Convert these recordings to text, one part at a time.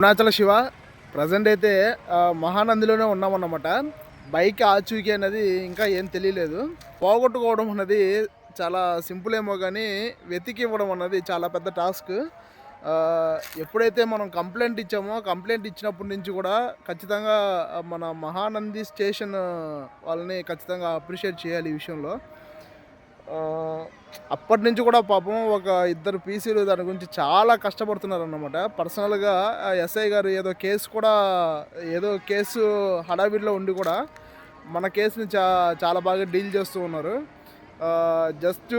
Arunachal Shiva present అయితే మహానందిలోనే ఉన్నామన్నమాట. Bike ఆచూకీ అనేది ఇంకా ఏం తెలియలేదు. పోగొట్టుకోవడం అన్నది చాలా సింపుల్ ఏమో కానీ వెతికి ఇవ్వడం అన్నది చాలా పెద్ద టాస్క్ ఎప్పుడైతే మనం కంప్లైంట్ ఇచ్చామో కంప్లైంట్ ఇచ్చినప్పటి నుంచి కూడా ఖచ్చితంగా మన మహానంది స్టేషన్ వాళ్ళని ఖచ్చితంగా అప్రిషియేట్ చేయాలి ఈ విషయంలో. అప్పటి నుంచి కూడా పాపం ఒక ఇద్దరు పీసీలు దాని గురించి చాలా కష్టపడుతున్నారు అన్నమాట పర్సనల్గా ఎస్ఐ గారు ఏదో కేసు కూడా ఏదో కేసు హడావిడిలో ఉండి కూడా మన కేసుని చా చాలా బాగా డీల్ చేస్తూ ఉన్నారు. జస్ట్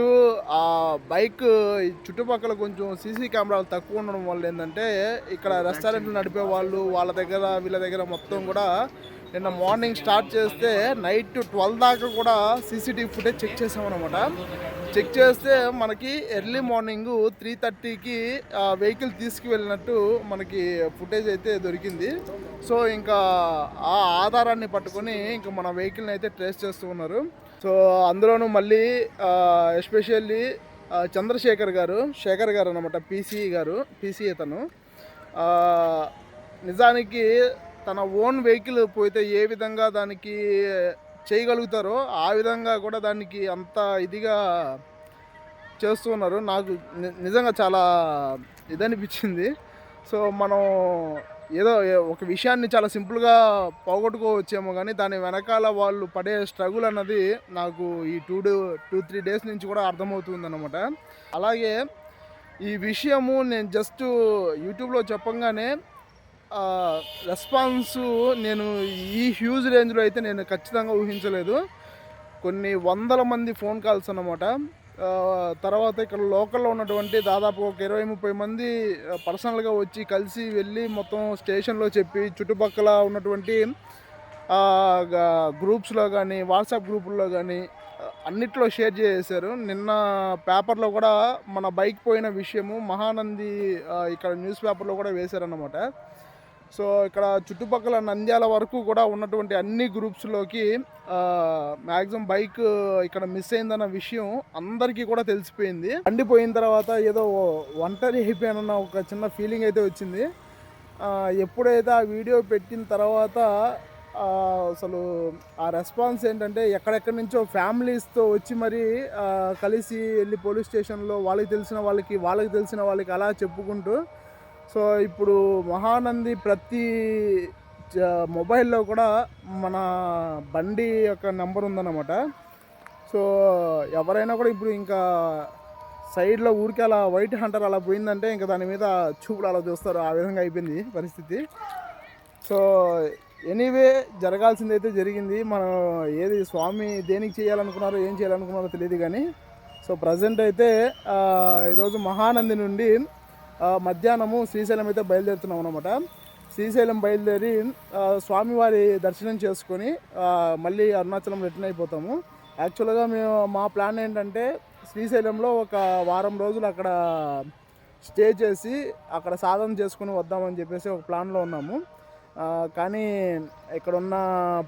ఆ బైక్ చుట్టుపక్కల కొంచెం సీసీ కెమెరాలు తక్కువ ఉండడం వల్ల ఏంటంటే ఇక్కడ రెస్టారెంట్లు నడిపే వాళ్ళు వాళ్ళ దగ్గర వీళ్ళ దగ్గర మొత్తం కూడా నిన్న మార్నింగ్ స్టార్ట్ చేస్తే నైట్ ట్వెల్వ్ దాకా కూడా సీసీటీవీ ఫుటేజ్ చెక్ చేసామన్నమాట. చెక్ చేస్తే మనకి ఎర్లీ మార్నింగ్ త్రీ థర్టీకి వెహికల్ తీసుకువెళ్ళినట్టు మనకి ఫుటేజ్ అయితే దొరికింది. సో ఇంకా ఆ ఆధారాన్ని పట్టుకొని ఇంకా మన వెహికల్ని అయితే ట్రేస్ చేస్తూ ఉన్నారు. సో అందులోనూ మళ్ళీ ఎస్పెషల్లీ చంద్రశేఖర్ గారు శేఖర్ గారు అనమాట పీసీ గారు పీసీ అతను నిజానికి తన ఓన్ వెహికల్ పోతే ఏ విధంగా దానికి చేయగలుగుతారో ఆ విధంగా కూడా దానికి అంత ఇదిగా చేస్తున్నారు నాకు నిజంగా చాలా ఇదనిపించింది. సో మనం ఏదో ఒక విషయాన్ని చాలా సింపుల్గా పోగొట్టుకోవచ్చేమో కానీ దాని వెనకాల వాళ్ళు పడే స్ట్రగుల్ అన్నది నాకు ఈ two day two three days నుంచి కూడా అర్థమవుతుంది అనమాట అలాగే ఈ విషయము నేను జస్ట్ యూట్యూబ్లో చెప్పంగానే రెస్పాన్స్ నేను ఈ హ్యూజ్ రేంజ్లో అయితే నేను ఖచ్చితంగా ఊహించలేదు. కొన్ని వందల మంది ఫోన్ కాల్స్ అన్నమాట. తర్వాత ఇక్కడ లోకల్లో ఉన్నటువంటి దాదాపు ఒక ఇరవై ముప్పై మంది పర్సనల్గా వచ్చి కలిసి వెళ్ళి మొత్తం స్టేషన్లో చెప్పి చుట్టుపక్కల ఉన్నటువంటి గ్రూప్స్లో కానీ వాట్సాప్ గ్రూపుల్లో కానీ అన్నిట్లో షేర్ చేశారు. నిన్న పేపర్లో కూడా మన బైక్ పోయిన విషయము మహానంది ఇక్కడ న్యూస్ పేపర్లో కూడా వేశారన్నమాట. సో ఇక్కడ చుట్టుపక్కల నంద్యాల వరకు కూడా ఉన్నటువంటి అన్ని గ్రూప్స్లోకి మ్యాక్సిమం బైక్ ఇక్కడ మిస్ అయిందన్న విషయం అందరికీ కూడా తెలిసిపోయింది. అండిపోయిన తర్వాత ఏదో ఒంటరి అయిపోయానన్న ఒక చిన్న ఫీలింగ్ అయితే వచ్చింది. ఎప్పుడైతే ఆ వీడియో పెట్టిన తర్వాత అసలు ఆ రెస్పాన్స్ ఏంటంటే ఎక్కడెక్కడి నుంచో ఫ్యామిలీస్తో వచ్చి మరి కలిసి వెళ్ళి పోలీస్ స్టేషన్లో వాళ్ళకి తెలిసిన వాళ్ళకి వాళ్ళకి తెలిసిన వాళ్ళకి అలా చెప్పుకుంటూ సో ఇప్పుడు మహానంది ప్రతి మొబైల్లో కూడా మన బండి యొక్క నెంబర్ ఉందన్నమాట. సో ఎవరైనా కూడా ఇప్పుడు ఇంకా సైడ్లో ఊరికి అలా వైట్ హంటర్ అలా పోయిందంటే ఇంకా దాని మీద చూపులు అలా చూస్తారు. ఆ విధంగా అయిపోయింది పరిస్థితి. సో ఎనీవే జరగాల్సింది అయితే జరిగింది. మనం ఏది స్వామి దేనికి చేయాలనుకున్నారో ఏం చేయాలనుకున్నారో తెలియదు కానీ సో ప్రజెంట్ అయితే ఈరోజు మహానంది నుండి మధ్యాహ్నము శ్రీశైలం అయితే బయలుదేరుతున్నాం అనమాట శ్రీశైలం బయలుదేరి స్వామివారి దర్శనం చేసుకొని మళ్ళీ అరుణాచలం రిటర్న్ అయిపోతాము. యాక్చువల్గా మేము మా ప్లాన్ ఏంటంటే శ్రీశైలంలో ఒక వారం రోజులు అక్కడ స్టే చేసి అక్కడ సాధన చేసుకుని వద్దామని చెప్పేసి ఒక ప్లాన్లో ఉన్నాము. కానీ ఇక్కడ ఉన్న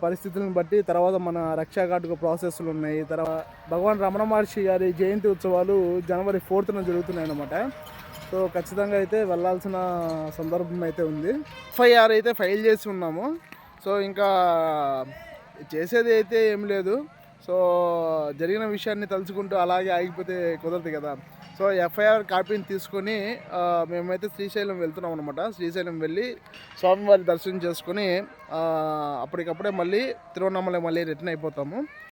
పరిస్థితులను బట్టి తర్వాత మన రక్షా ఘాటుకు ప్రాసెస్లు ఉన్నాయి. తర్వాత భగవాన్ రమణ మహర్షి గారి జయంతి ఉత్సవాలు జనవరి ఫోర్త్న జరుగుతున్నాయి అన్నమాట. సో ఖచ్చితంగా అయితే వెళ్ళాల్సిన సందర్భం అయితే ఉంది. ఎఫ్ఐఆర్ అయితే ఫైల్ చేసి ఉన్నాము. సో ఇంకా చేసేది అయితే ఏం లేదు. సో జరిగిన విషయాన్ని తలుచుకుంటూ అలాగే ఆగిపోతే కుదరదు కదా. సో ఎఫ్ఐఆర్ కాపీని తీసుకొని మేమైతే శ్రీశైలం వెళ్తున్నాం అనమాట శ్రీశైలం వెళ్ళి స్వామివారి దర్శనం చేసుకొని అప్పటికప్పుడే మళ్ళీ తిరువண்ணామలై మళ్ళీ రిటర్న్ అయిపోతాము.